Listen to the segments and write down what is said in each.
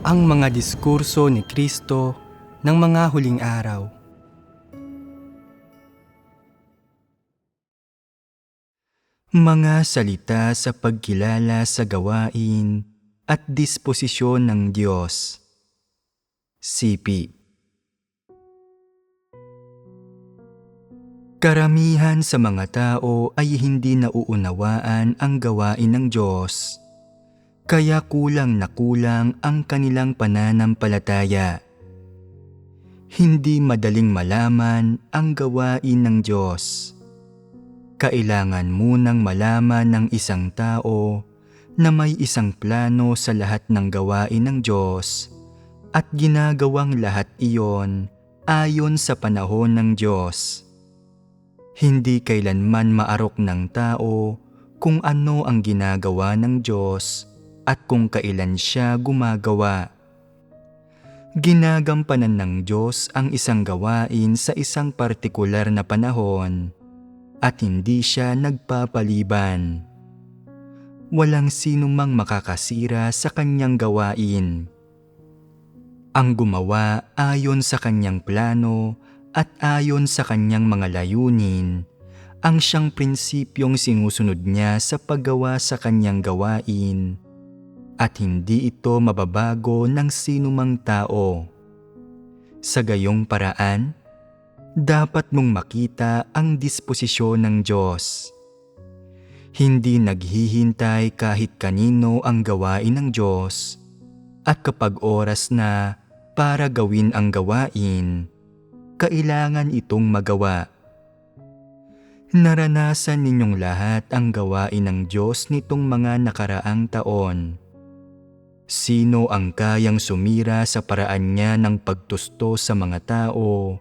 ang mga diskurso ni Kristo ng mga huling araw. Mga salita sa pagkilala sa gawain at disposisyon ng Diyos. CP Karamihan sa mga tao ay hindi nauunawaan ang gawain ng Diyos. Kaya kulang na kulang ang kanilang pananampalataya. Hindi madaling malaman ang gawain ng Diyos. Kailangan munang malaman ng isang tao na may isang plano sa lahat ng gawain ng Diyos at ginagawang lahat iyon ayon sa panahon ng Diyos. Hindi kailanman maarok ng tao kung ano ang ginagawa ng Diyos at kung kailan siya gumagawa. Ginagampanan ng Diyos ang isang gawain sa isang partikular na panahon at hindi siya nagpapaliban. Walang sino mang makakasira sa kanyang gawain. Ang gumawa ayon sa kanyang plano at ayon sa kanyang mga layunin, ang siyang prinsipyong sinusunod niya sa paggawa sa kanyang gawain at hindi ito mababago ng sinumang tao. Sa gayong paraan, dapat mong makita ang disposisyon ng Diyos. Hindi naghihintay kahit kanino ang gawain ng Diyos at kapag oras na para gawin ang gawain, kailangan itong magawa. Naranasan ninyong lahat ang gawain ng Diyos nitong mga nakaraang taon. Sino ang kayang sumira sa paraan niya ng pagtusto sa mga tao,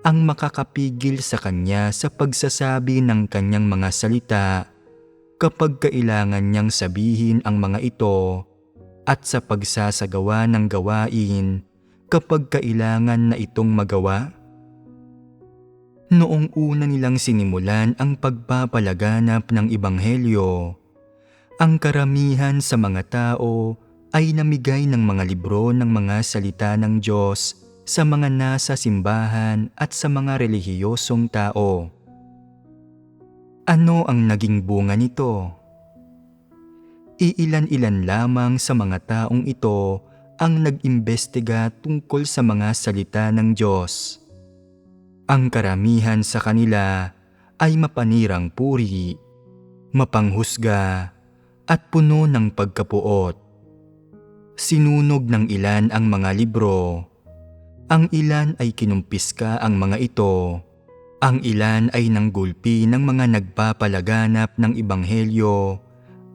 ang makakapigil sa kanya sa pagsasabi ng kanyang mga salita kapag kailangan niyang sabihin ang mga ito at sa pagsasagawa ng gawain kapag kailangan na itong magawa? Noong una nilang sinimulan ang pagpapalaganap ng Ibanghelyo, ang karamihan sa mga tao ay namigay ng mga libro ng mga salita ng Diyos sa mga nasa simbahan at sa mga relihiyosong tao. Ano ang naging bunga nito? Iilan-ilan lamang sa mga taong ito ang nag-imbestiga tungkol sa mga salita ng Diyos. Ang karamihan sa kanila ay mapanirang puri, mapanghusga, at puno ng pagkapuot. Sinunog ng ilan ang mga libro. Ang ilan ay kinumpiska ang mga ito. Ang ilan ay nanggulpi ng mga nagpapalaganap ng Ibanghelyo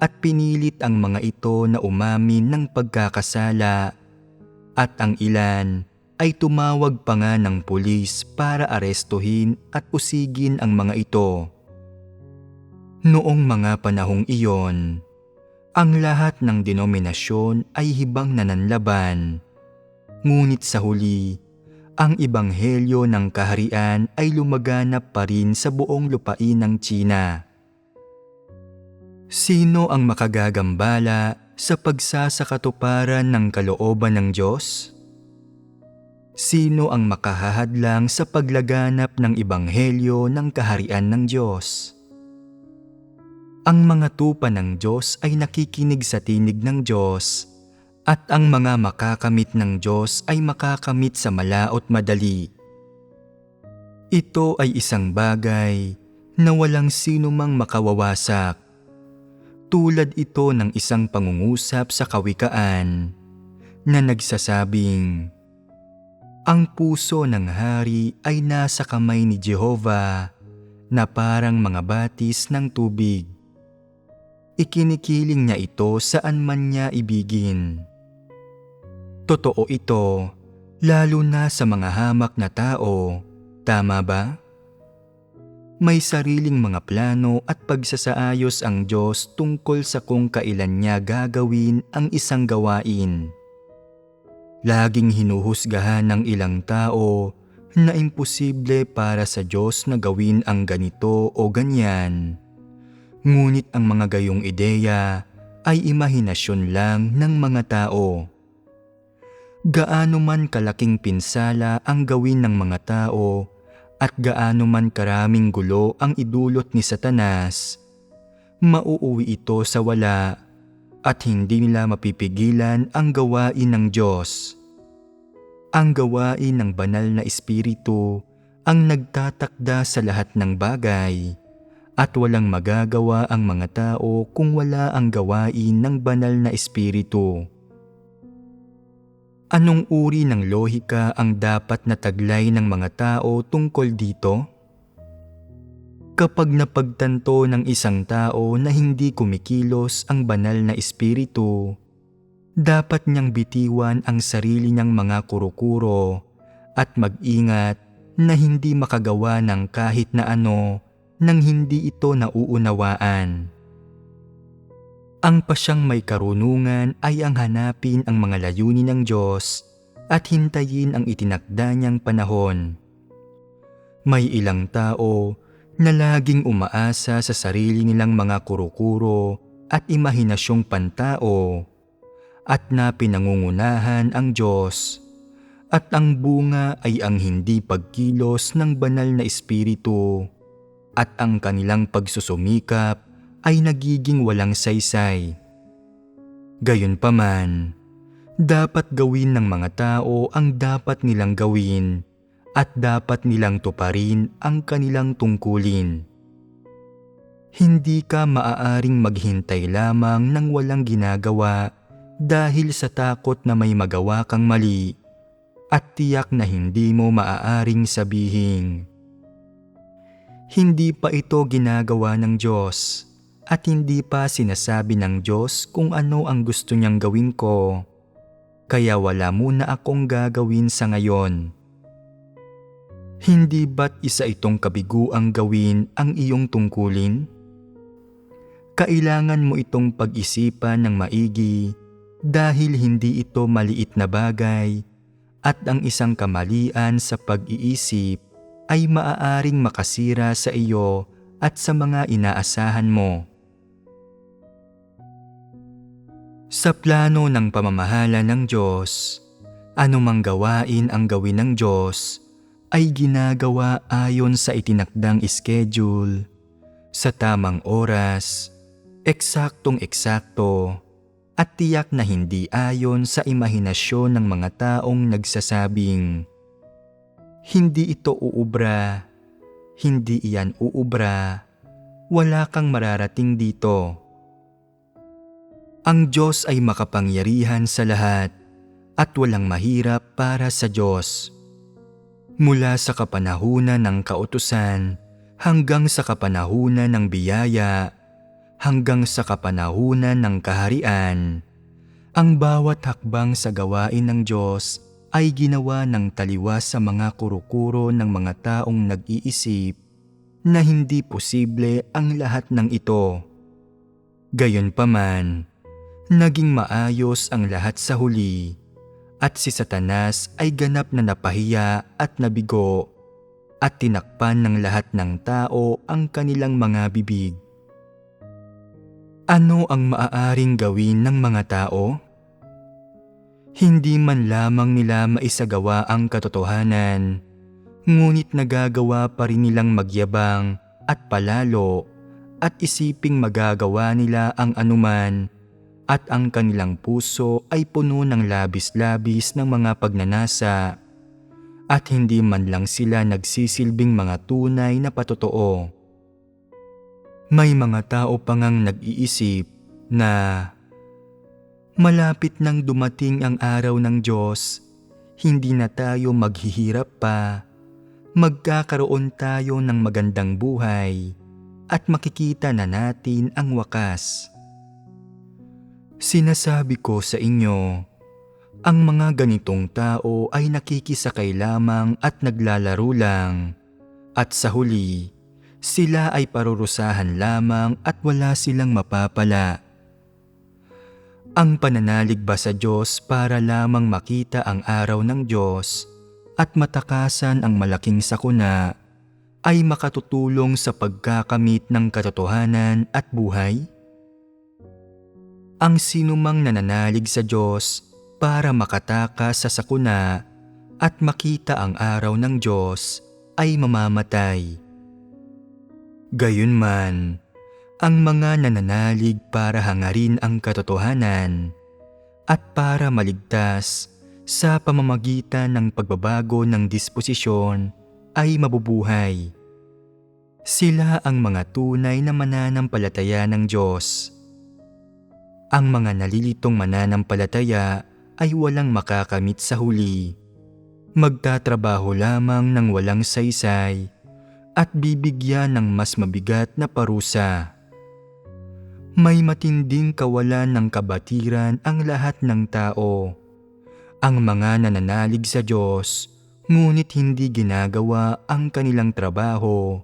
at pinilit ang mga ito na umamin ng pagkakasala at ang ilan ay tumawag pa nga ng pulis para arestuhin at usigin ang mga ito. Noong mga panahong iyon, ang lahat ng denominasyon ay hibang nananlaban. Ngunit sa huli, ang ibanghelyo ng kaharian ay lumaganap pa rin sa buong lupain ng China. Sino ang makagagambala sa pagsasakatuparan ng kalooban ng Diyos? Sino ang makahahadlang sa paglaganap ng ibanghelyo ng kaharian ng Diyos? Ang mga tupa ng Diyos ay nakikinig sa tinig ng Diyos at ang mga makakamit ng Diyos ay makakamit sa malaot madali. Ito ay isang bagay na walang sino mang makawawasak. Tulad ito ng isang pangungusap sa kawikaan na nagsasabing, ang puso ng hari ay nasa kamay ni Jehova na parang mga batis ng tubig. Ikinikiling niya ito saan man niya ibigin. Totoo ito, lalo na sa mga hamak na tao, tama ba? May sariling mga plano at pagsasaayos ang Diyos tungkol sa kung kailan niya gagawin ang isang gawain. Laging hinuhusgahan ng ilang tao na imposible para sa Diyos na gawin ang ganito o ganyan. Ngunit ang mga gayong ideya ay imahinasyon lang ng mga tao. Gaano man kalaking pinsala ang gawin ng mga tao at gaano man karaming gulo ang idulot ni Satanas, mauuwi ito sa wala at hindi nila mapipigilan ang gawain ng Diyos. Ang gawain ng banal na espiritu ang nagtatakda sa lahat ng bagay at walang magagawa ang mga tao kung wala ang gawain ng banal na espiritu. Anong uri ng lohika ang dapat na taglay ng mga tao tungkol dito? Kapag napagtanto ng isang tao na hindi kumikilos ang banal na espiritu, dapat niyang bitiwan ang sarili niyang mga kurukuro at mag-ingat na hindi makagawa ng kahit na ano nang hindi ito nauunawaan. Ang pasyang may karunungan ay ang hanapin ang mga layunin ng Diyos at hintayin ang itinakda niyang panahon. May ilang tao na laging umaasa sa sarili nilang mga kurukuro at imahinasyong pantao at na pinangungunahan ang Diyos at ang bunga ay ang hindi pagkilos ng banal na espiritu at ang kanilang pagsusumikap ay nagiging walang saysay. Gayunpaman, dapat gawin ng mga tao ang dapat nilang gawin at dapat nilang tuparin ang kanilang tungkulin. Hindi ka maaaring maghintay lamang ng walang ginagawa dahil sa takot na may magawa kang mali at tiyak na hindi mo maaaring sabihin. Hindi pa ito ginagawa ng Diyos at hindi pa sinasabi ng Diyos kung ano ang gusto niyang gawin ko. Kaya wala muna akong gagawin sa ngayon. Hindi ba't isa itong kabiguang gawin ang iyong tungkulin? Kailangan mo itong pag-isipan ng maigi dahil hindi ito maliit na bagay at ang isang kamalian sa pag-iisip ay maaaring makasira sa iyo at sa mga inaasahan mo. Sa plano ng pamamahala ng Diyos, anumang gawain ang gawin ng Diyos ay ginagawa ayon sa itinakdang schedule, sa tamang oras, eksaktong eksakto, at tiyak na hindi ayon sa imahinasyon ng mga taong nagsasabing, Hindi ito uubra, hindi iyan uubra, wala kang mararating dito. Ang Diyos ay makapangyarihan sa lahat at walang mahirap para sa Diyos. Mula sa kapanahunan ng kautusan hanggang sa kapanahunan ng biyaya, hanggang sa kapanahunan ng kaharian, ang bawat hakbang sa gawain ng Diyos ay ginawa ng taliwas sa mga kurukuro ng mga taong nag-iisip na hindi posible ang lahat ng ito. Gayunpaman, Naging maayos ang lahat sa huli at si Satanas ay ganap na napahiya at nabigo at tinakpan ng lahat ng tao ang kanilang mga bibig. Ano ang maaaring gawin ng mga tao? Hindi man lamang nila maisagawa ang katotohanan, ngunit nagagawa pa rin nilang magyabang at palalo at isiping magagawa nila ang anuman at ang kanilang puso ay puno ng labis-labis ng mga pagnanasa at hindi man lang sila nagsisilbing mga tunay na patotoo. May mga tao pa ngang nag-iisip na malapit nang dumating ang araw ng Diyos, hindi na tayo maghihirap pa, magkakaroon tayo ng magandang buhay at makikita na natin ang wakas. Sinasabi ko sa inyo, ang mga ganitong tao ay nakikisakay lamang at naglalaro lang, at sa huli, sila ay parurusahan lamang at wala silang mapapala. Ang pananalig ba sa Diyos para lamang makita ang araw ng Diyos at matakasan ang malaking sakuna ay makatutulong sa pagkakamit ng katotohanan at buhay? Ang sinumang nananalig sa Diyos para makatakas sa sakuna at makita ang araw ng Diyos ay mamamatay. Gayunman, ang mga nananalig para hangarin ang katotohanan at para maligtas sa pamamagitan ng pagbabago ng disposisyon ay mabubuhay. Sila ang mga tunay na mananampalataya ng Diyos. Ang mga nalilitong mananampalataya ay walang makakamit sa huli. Magtatrabaho lamang ng walang saysay at bibigyan ng mas mabigat na parusa. May matinding kawalan ng kabatiran ang lahat ng tao. Ang mga nananalig sa Diyos, ngunit hindi ginagawa ang kanilang trabaho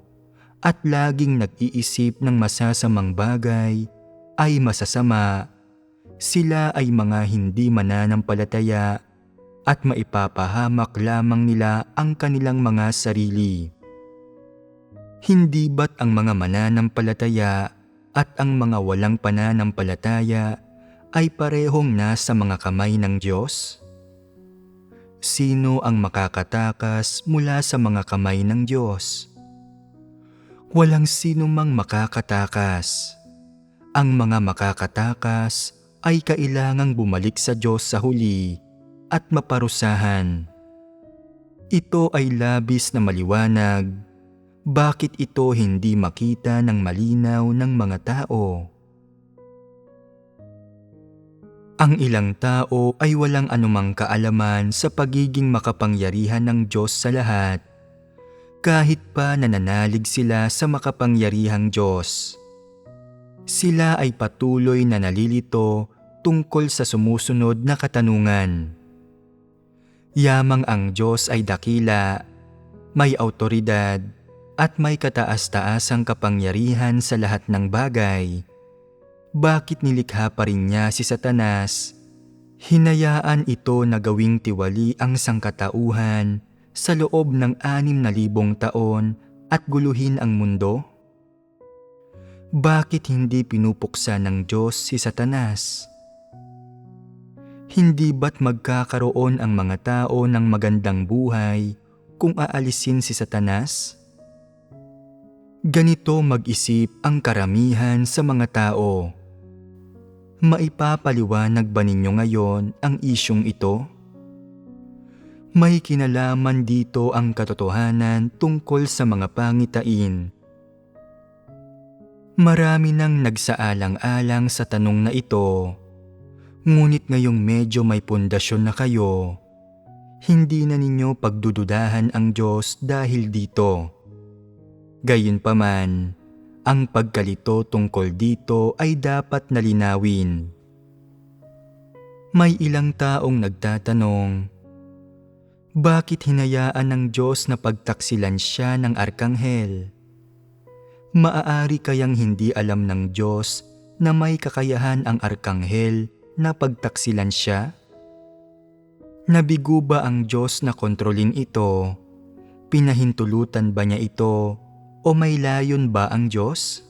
at laging nag-iisip ng masasamang bagay ay masasama. Sila ay mga hindi mananampalataya at maipapahamak lamang nila ang kanilang mga sarili. Hindi ba't ang mga mananampalataya at ang mga walang pananampalataya ay parehong nasa mga kamay ng Diyos? Sino ang makakatakas mula sa mga kamay ng Diyos? Walang sino mang makakatakas. Ang mga makakatakas ay kailangang bumalik sa Diyos sa huli at maparusahan. Ito ay labis na maliwanag. Bakit ito hindi makita ng malinaw ng mga tao? Ang ilang tao ay walang anumang kaalaman sa pagiging makapangyarihan ng Diyos sa lahat. Kahit pa nananalig sila sa makapangyarihang Diyos. Sila ay patuloy na nalilito tungkol sa sumusunod na katanungan. Yamang ang Diyos ay dakila, may autoridad, at may kataas-taasang kapangyarihan sa lahat ng bagay bakit nilikha pa rin niya si Satanas? Hinayaan ito na gawing tiwali ang sangkatauhan sa loob ng anim na libong taon at guluhin ang mundo? Bakit hindi pinupuksa ng Diyos si Satanas? Hindi ba't magkakaroon ang mga tao ng magandang buhay kung aalisin si Satanas? Ganito mag-isip ang karamihan sa mga tao. Maipapaliwanag ba ninyo ngayon ang isyong ito? May kinalaman dito ang katotohanan tungkol sa mga pangitain. Marami nang nagsaalang-alang sa tanong na ito. Ngunit ngayong medyo may pundasyon na kayo, hindi na ninyo pagdududahan ang Diyos dahil dito. Gayunpaman, ang pagkalito tungkol dito ay dapat nalinawin. May ilang taong nagtatanong, bakit hinayaan ng Diyos na pagtaksilan siya ng arkanghel? Maaari kayang hindi alam ng Diyos na may kakayahan ang arkanghel na pagtaksilan siya? Nabigo ba ang Diyos na kontrolin ito? Pinahintulutan ba niya ito o may layon ba ang Diyos?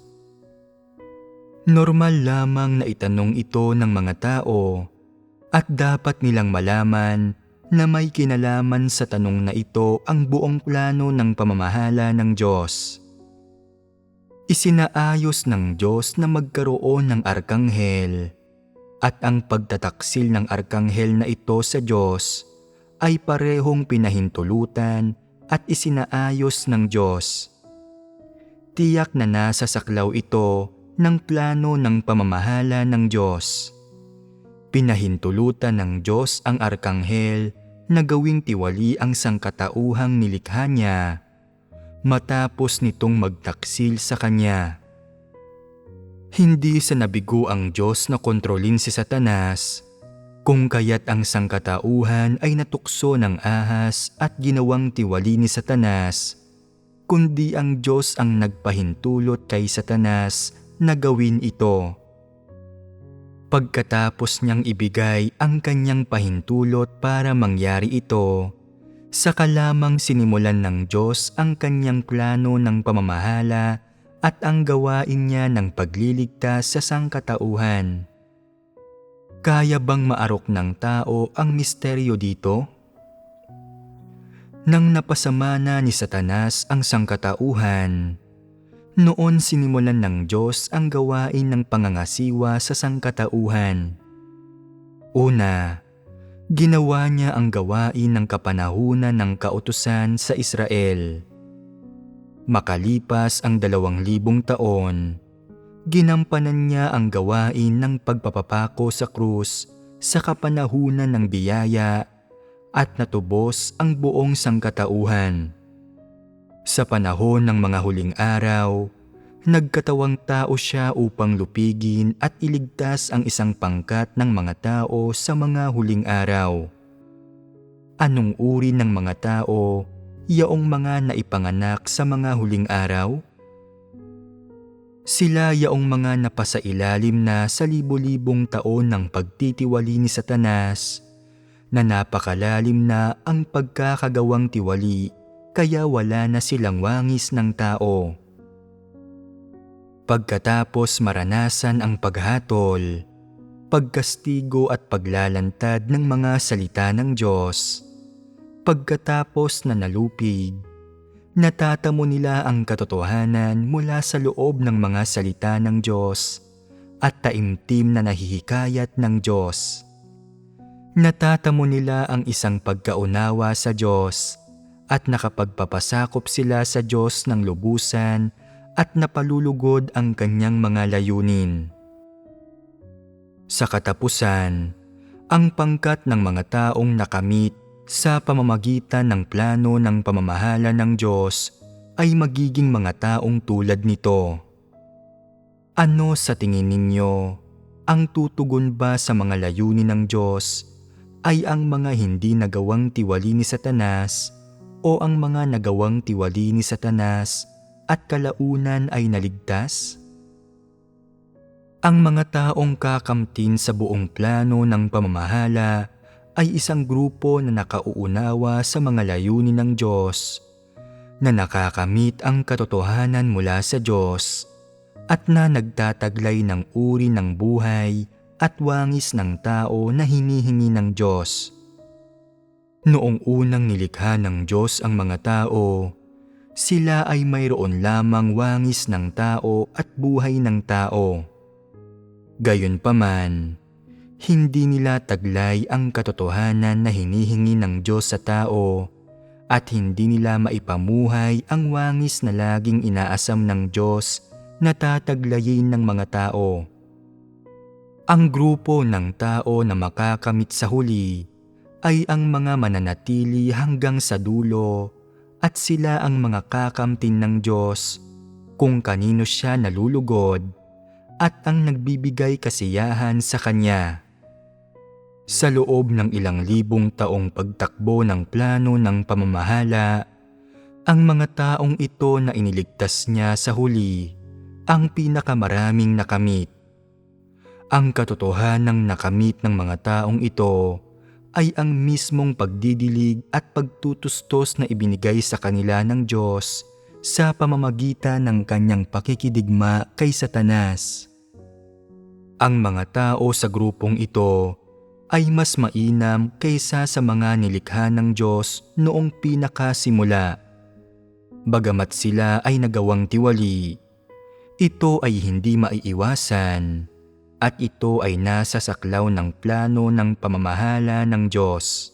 Normal lamang na itanong ito ng mga tao at dapat nilang malaman na may kinalaman sa tanong na ito ang buong plano ng pamamahala ng Diyos. Isinaayos ng Diyos na magkaroon ng arkanghel at ang pagtataksil ng arkanghel na ito sa Diyos ay parehong pinahintulutan at isinaayos ng Diyos tiyak na nasa saklaw ito ng plano ng pamamahala ng Diyos. Pinahintulutan ng Diyos ang arkanghel na gawing tiwali ang sangkatauhang nilikha niya matapos nitong magtaksil sa kanya. Hindi sa nabigo ang Diyos na kontrolin si Satanas, kung kaya't ang sangkatauhan ay natukso ng ahas at ginawang tiwali ni Satanas kundi ang Diyos ang nagpahintulot kay Satanas na gawin ito. Pagkatapos niyang ibigay ang kanyang pahintulot para mangyari ito, saka lamang sinimulan ng Diyos ang kanyang plano ng pamamahala at ang gawain niya ng pagliligtas sa sangkatauhan. Kaya bang maarok ng tao ang misteryo dito? Nang napasama na ni Satanas ang sangkatauhan, noon sinimulan ng Diyos ang gawain ng pangangasiwa sa sangkatauhan. Una, ginawa niya ang gawain ng kapanahunan ng kautusan sa Israel. Makalipas ang dalawang libong taon, ginampanan niya ang gawain ng pagpapapako sa krus sa kapanahunan ng biyaya at natubos ang buong sangkatauhan. Sa panahon ng mga huling araw, nagkatawang tao siya upang lupigin at iligtas ang isang pangkat ng mga tao sa mga huling araw. Anong uri ng mga tao yaong mga naipanganak sa mga huling araw? Sila yaong mga napasailalim na sa libo-libong taon ng pagtitiwali ni Satanas na napakalalim na ang pagkakagawang tiwali kaya wala na silang wangis ng tao. Pagkatapos maranasan ang paghatol, pagkastigo at paglalantad ng mga salita ng Diyos, pagkatapos na nalupig, natatamo nila ang katotohanan mula sa loob ng mga salita ng Diyos at taimtim na nahihikayat ng Diyos natatamo nila ang isang pagkaunawa sa Diyos at nakapagpapasakop sila sa Diyos ng lubusan at napalulugod ang kanyang mga layunin. Sa katapusan, ang pangkat ng mga taong nakamit sa pamamagitan ng plano ng pamamahala ng Diyos ay magiging mga taong tulad nito. Ano sa tingin ninyo ang tutugon ba sa mga layunin ng Diyos ay ang mga hindi nagawang tiwali ni Satanas o ang mga nagawang tiwali ni Satanas at kalaunan ay naligtas? Ang mga taong kakamtin sa buong plano ng pamamahala ay isang grupo na nakauunawa sa mga layunin ng Diyos, na nakakamit ang katotohanan mula sa Diyos, at na nagtataglay ng uri ng buhay at wangis ng tao na hinihingi ng Diyos. Noong unang nilikha ng Diyos ang mga tao, sila ay mayroon lamang wangis ng tao at buhay ng tao. Gayunpaman, hindi nila taglay ang katotohanan na hinihingi ng Diyos sa tao at hindi nila maipamuhay ang wangis na laging inaasam ng Diyos na tataglayin ng mga tao. Ang grupo ng tao na makakamit sa huli ay ang mga mananatili hanggang sa dulo at sila ang mga kakamtin ng Diyos kung kanino siya nalulugod at ang nagbibigay kasiyahan sa Kanya. Sa loob ng ilang libong taong pagtakbo ng plano ng pamamahala, ang mga taong ito na iniligtas niya sa huli ang pinakamaraming nakamit ang katotohanang nakamit ng mga taong ito ay ang mismong pagdidilig at pagtutustos na ibinigay sa kanila ng Diyos sa pamamagitan ng kanyang pakikidigma kay Satanas. Ang mga tao sa grupong ito ay mas mainam kaysa sa mga nilikha ng Diyos noong pinakasimula. Bagamat sila ay nagawang tiwali, ito ay hindi maiiwasan at ito ay nasa saklaw ng plano ng pamamahala ng Diyos.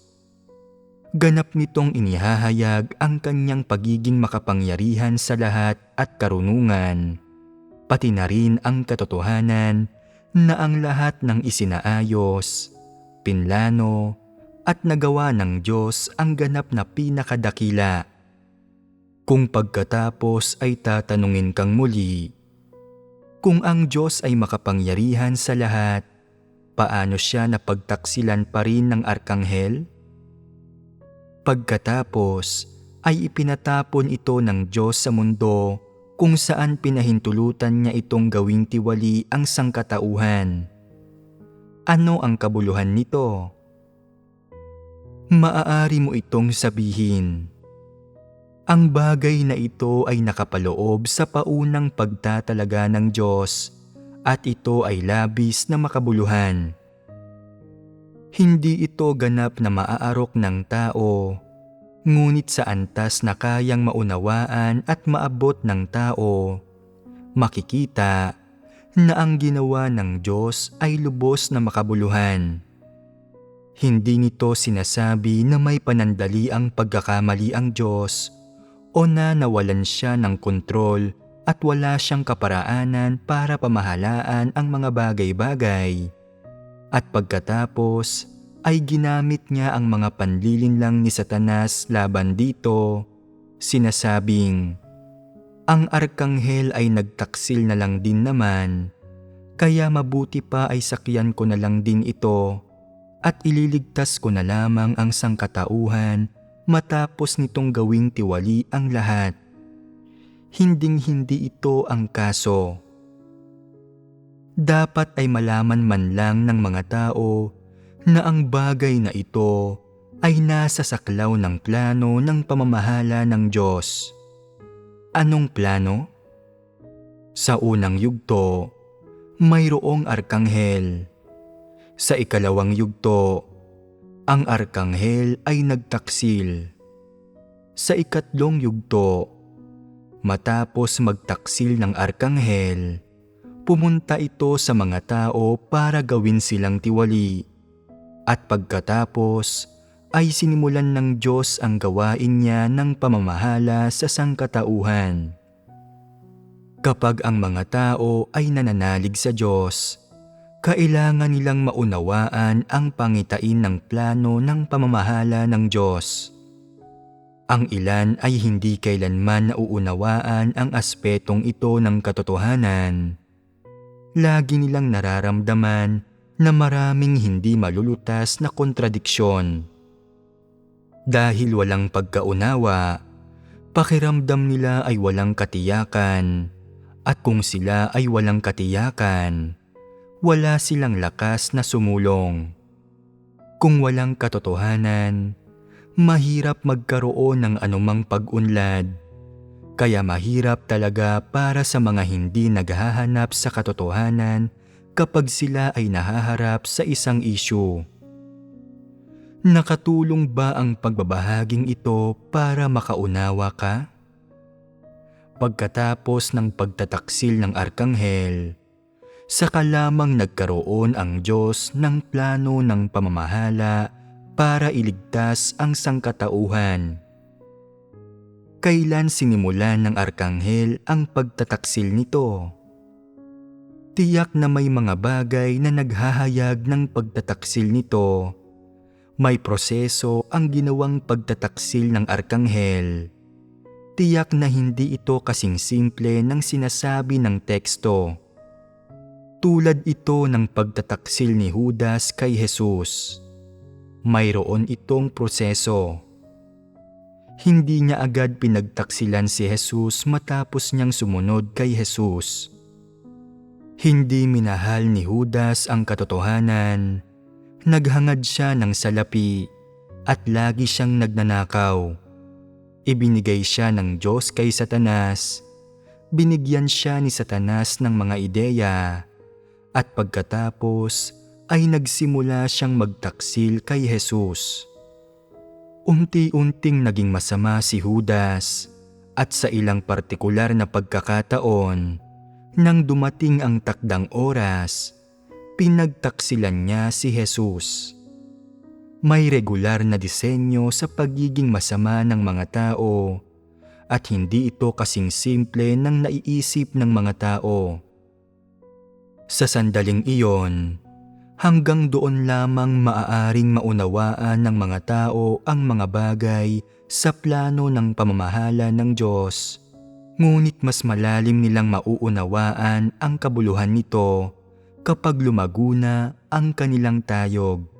Ganap nitong inihahayag ang kanyang pagiging makapangyarihan sa lahat at karunungan, pati na rin ang katotohanan na ang lahat ng isinaayos, pinlano, at nagawa ng Diyos ang ganap na pinakadakila. Kung pagkatapos ay tatanungin kang muli, kung ang Diyos ay makapangyarihan sa lahat, paano siya napagtaksilan pa rin ng arkanghel? Pagkatapos ay ipinatapon ito ng Diyos sa mundo kung saan pinahintulutan niya itong gawing tiwali ang sangkatauhan. Ano ang kabuluhan nito? Maaari mo itong sabihin ang bagay na ito ay nakapaloob sa paunang pagtatalaga ng Diyos at ito ay labis na makabuluhan. Hindi ito ganap na maaarok ng tao, ngunit sa antas na kayang maunawaan at maabot ng tao, makikita na ang ginawa ng Diyos ay lubos na makabuluhan. Hindi nito sinasabi na may panandali ang pagkakamali ang Diyos o na nawalan siya ng kontrol at wala siyang kaparaanan para pamahalaan ang mga bagay-bagay. At pagkatapos ay ginamit niya ang mga panlilinlang ni Satanas laban dito, sinasabing, Ang arkanghel ay nagtaksil na lang din naman, kaya mabuti pa ay sakyan ko na lang din ito at ililigtas ko na lamang ang sangkatauhan matapos nitong gawing tiwali ang lahat. Hinding-hindi ito ang kaso. Dapat ay malaman man lang ng mga tao na ang bagay na ito ay nasa saklaw ng plano ng pamamahala ng Diyos. Anong plano? Sa unang yugto, mayroong arkanghel. Sa ikalawang yugto, ang arkanghel ay nagtaksil. Sa ikatlong yugto, matapos magtaksil ng arkanghel, pumunta ito sa mga tao para gawin silang tiwali. At pagkatapos ay sinimulan ng Diyos ang gawain niya ng pamamahala sa sangkatauhan. Kapag ang mga tao ay nananalig sa Diyos, kailangan nilang maunawaan ang pangitain ng plano ng pamamahala ng Diyos. Ang ilan ay hindi kailanman nauunawaan ang aspetong ito ng katotohanan. Lagi nilang nararamdaman na maraming hindi malulutas na kontradiksyon. Dahil walang pagkaunawa, pakiramdam nila ay walang katiyakan at kung sila ay walang katiyakan, wala silang lakas na sumulong. Kung walang katotohanan, mahirap magkaroon ng anumang pag-unlad. Kaya mahirap talaga para sa mga hindi naghahanap sa katotohanan kapag sila ay nahaharap sa isang isyu. Nakatulong ba ang pagbabahaging ito para makaunawa ka? Pagkatapos ng pagtataksil ng arkanghel, saka lamang nagkaroon ang Diyos ng plano ng pamamahala para iligtas ang sangkatauhan. Kailan sinimulan ng arkanghel ang pagtataksil nito? Tiyak na may mga bagay na naghahayag ng pagtataksil nito. May proseso ang ginawang pagtataksil ng arkanghel. Tiyak na hindi ito kasing simple ng sinasabi ng teksto. Tulad ito ng pagtataksil ni Judas kay Jesus. Mayroon itong proseso. Hindi niya agad pinagtaksilan si Jesus matapos niyang sumunod kay Jesus. Hindi minahal ni Judas ang katotohanan. Naghangad siya ng salapi at lagi siyang nagnanakaw. Ibinigay siya ng Diyos kay Satanas. Binigyan siya ni Satanas ng mga ideya at pagkatapos ay nagsimula siyang magtaksil kay Jesus. Unti-unting naging masama si Judas at sa ilang partikular na pagkakataon, nang dumating ang takdang oras, pinagtaksilan niya si Jesus. May regular na disenyo sa pagiging masama ng mga tao at hindi ito kasing simple ng naiisip ng mga tao. Sa sandaling iyon, hanggang doon lamang maaaring maunawaan ng mga tao ang mga bagay sa plano ng pamamahala ng Diyos. Ngunit mas malalim nilang mauunawaan ang kabuluhan nito kapag lumago na ang kanilang tayog.